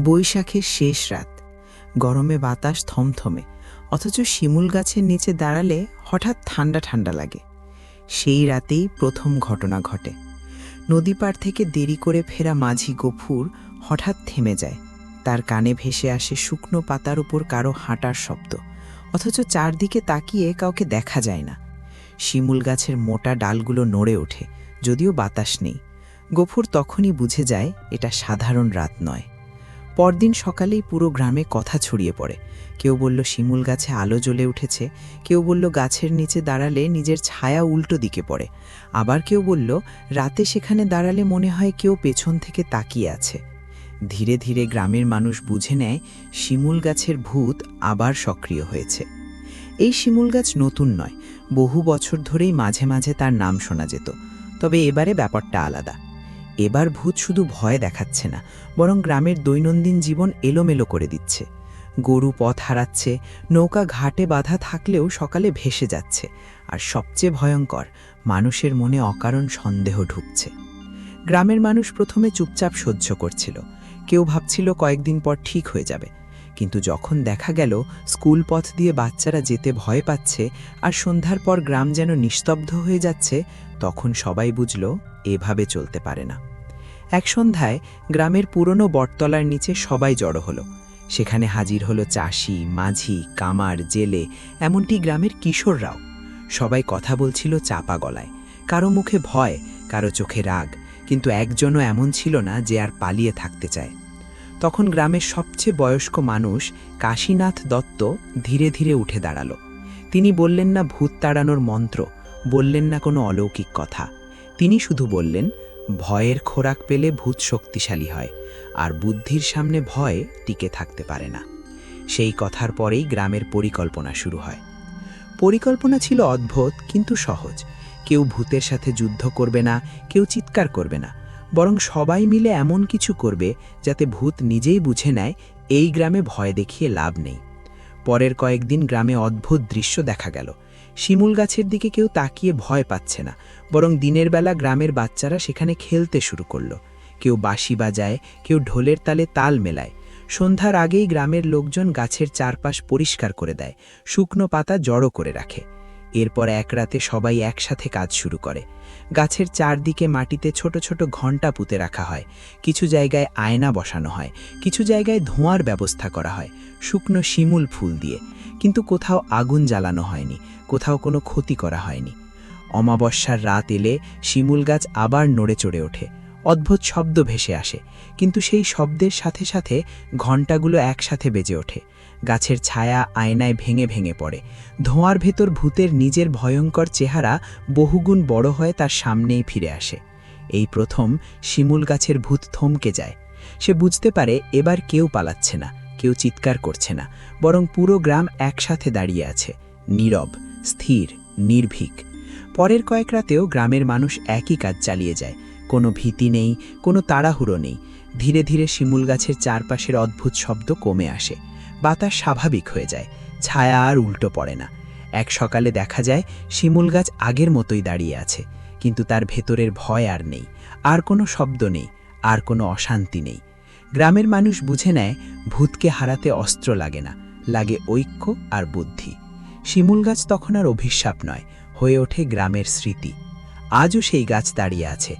বৈশাখের শেষ রাত। গরমে বাতাস থমথমে, অথচ শিমুল গাছের নিচে দাঁড়ালে হঠাৎ ঠান্ডা ঠান্ডা লাগে। সেই রাতেই প্রথম ঘটনা ঘটে। নদী পাড় থেকে দেরি করে ফেরা মাঝি গফুর হঠাৎ থেমে যায়। তার কানে ভেসে আসে শুকনো পাতার উপর কারও হাঁটার শব্দ, অথচ চারদিকে তাকিয়ে কাউকে দেখা যায় না। শিমুল গাছের মোটা ডালগুলো নড়ে ওঠে, যদিও বাতাস নেই। গফুর তখনই বুঝে যায়, এটা সাধারণ রাত নয়। পরদিন সকালেই পুরো গ্রামে কথা ছড়িয়ে পড়ে। কেউ বলল, শিমুল গাছে আলো জ্বলে উঠেছে। কেউ বলল, গাছের নিচে দাঁড়ালে নিজের ছায়া উল্টো দিকে পড়ে। আবার কেউ বলল, রাতে সেখানে দাঁড়ালে মনে হয় কেউ পেছন থেকে তাকিয়ে আছে। ধীরে ধীরে গ্রামের মানুষ বুঝে নেয়, শিমুল গাছের ভূত আবার সক্রিয় হয়েছে। এই শিমুল গাছ নতুন নয়, বহু বছর ধরেই মাঝে মাঝে তার নাম শোনা যেত। তবে এবারে ব্যাপারটা আলাদা। এবার ভূত শুধু ভয় দেখাচ্ছে না, বরং গ্রামের দৈনন্দিন জীবন এলোমেলো করে দিচ্ছে। গরু পথ হারাচ্ছে, নৌকা ঘাটে বাধা থাকলেও সকালে ভেসে যাচ্ছে, আর সবচেয়ে ভয়ঙ্কর, মানুষের মনে অকারণ সন্দেহ ঢুকছে। গ্রামের মানুষ প্রথমে চুপচাপ সহ্য করছিল, কেউ ভাবছিল কয়েকদিন পর ঠিক হয়ে যাবে কিন্তু যখন দেখা গেল স্কুল পথ দিয়ে বাচ্চারা যেতে ভয় পাচ্ছে আর সন্ধ্যার পর গ্রাম যেন নিস্তব্ধ হয়ে যাচ্ছে, তখন সবাই বুঝল এভাবে চলতে পারে না। এক সন্ধ্যায় গ্রামের পুরনো বটতলার নিচে সবাই জড়ো হলো। সেখানে হাজির হলো চাষি, মাঝি, কামার, জেলে, এমনটি গ্রামের কিশোররাও। সবাই কথা বলছিল চাপা গলায়। কারও মুখে ভয়, কারও চোখে রাগ, কিন্তু একজনও এমন ছিল না যে আর পালিয়ে থাকতে চায়। তখন গ্রামের সবচেয়ে বয়স্ক মানুষ কাশীনাথ দত্ত ধীরে ধীরে উঠে দাঁড়াল। তিনি বললেন না ভূত তাড়ানোর মন্ত্র, বললেন না কোনো অলৌকিক কথা। তিনি শুধু বললেন, ভয়ের খোরাক পেলে ভূত শক্তিশালী হয়, আর বুদ্ধির সামনে ভয় টিকে থাকতে পারে না। সেই কথার পরেই গ্রামের পরিকল্পনা শুরু হয়। পরিকল্পনা ছিল অদ্ভুত, কিন্তু সহজ। কেউ ভূতের সাথে যুদ্ধ করবে না, কেউ চিৎকার করবে না। বরং সবাই মিলে এমন কিছু করবে যাতে ভূত নিজেই বুঝে নেয় এই গ্রামে ভয় দেখিয়ে লাভ নেই। পরের কয়েকদিন গ্রামে অদ্ভুত দৃশ্য দেখা গেল। শিমুল গাছের দিকে কেউ তাকিয়ে ভয় পাচ্ছে না, বরং দিনের বেলা গ্রামের বাচ্চারা সেখানে খেলতে শুরু করল। কেউ বাঁশি বাজায়, কেউ ঢোলের তালে তাল মেলায়। সন্ধ্যার আগেই গ্রামের লোকজন গাছের চারপাশ পরিষ্কার করে দেয়, শুকনো পাতা জড়ো করে রাখে। এরপর এক রাতে সবাই একসাথে কাজ শুরু করে। গাছের চারদিকে মাটিতে ছোট ছোট ঘণ্টা পুঁতে রাখা হয়। কিছু জায়গায় আয়না বসানো হয়। কিছু জায়গায় ধোঁয়ার ব্যবস্থা করা হয়। শুকনো শিমুল ফুল দিয়ে। কিন্তু কোথাও আগুন জ্বালানো হয়নি। কোথাও কোনো ক্ষতি করা হয়নি। অমাবস্যার রাত এলে শিমুল গাছ আবার নড়ে চড়ে ওঠে। অদ্ভুত শব্দ ভেসে আসে, কিন্তু সেই শব্দের সাথে সাথে ঘণ্টাগুলো একসাথে বেজে ওঠে। গাছের ছায়া আয়নায় ভেঙে ভেঙে পড়ে। ধোঁয়ার ভেতর ভূতের নিজের ভয়ঙ্কর চেহারা বহুগুণ বড় হয়ে তার সামনেই ফিরে আসে। এই প্রথম শিমুল গাছের ভূত থমকে যায়। সে বুঝতে পারে এবার কেউ পালাচ্ছে না, কেউ চিৎকার করছে না, বরং পুরো গ্রাম একসাথে দাঁড়িয়ে আছে। নীরব, স্থির, নির্ভীক। পরের কয়েক রাতেও গ্রামের মানুষ একই কাজ চালিয়ে যায়। কোনো ভীতি নেই, কোনো তাড়াহুড়ো নেই। ধীরে ধীরে শিমুল গাছের চারপাশের অদ্ভুত শব্দ কমে আসে। বাতাস স্বাভাবিক হয়ে যায়, ছায়া আর উল্টো পড়ে না। এক সকালে দেখা যায়, শিমুল গাছ আগের মতোই দাঁড়িয়ে আছে, কিন্তু তার ভেতরের ভয় আর নেই। আর কোনো শব্দ নেই, আর কোনো অশান্তি নেই। গ্রামের মানুষ বুঝে নেয়, ভূতকে হারাতে অস্ত্র লাগে না, লাগে ঐক্য আর বুদ্ধি। শিমুল গাছ তখন আর অভিশাপ নয়, হয়ে ওঠে গ্রামের স্মৃতি। আজও সেই গাছ দাঁড়িয়ে আছে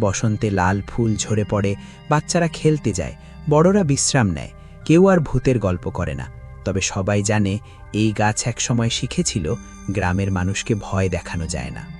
বসন্তে লাল ফুল ঝরে পড়ে, বাচ্চারা খেলতে যায়, বড়রা বিশ্রাম নেয়, কেউ আর ভূতের গল্প করে না। তবে সবাই জানে, এই গাছ একসময় শিখেছিল, গ্রামের মানুষকে ভয় দেখানো যায় না।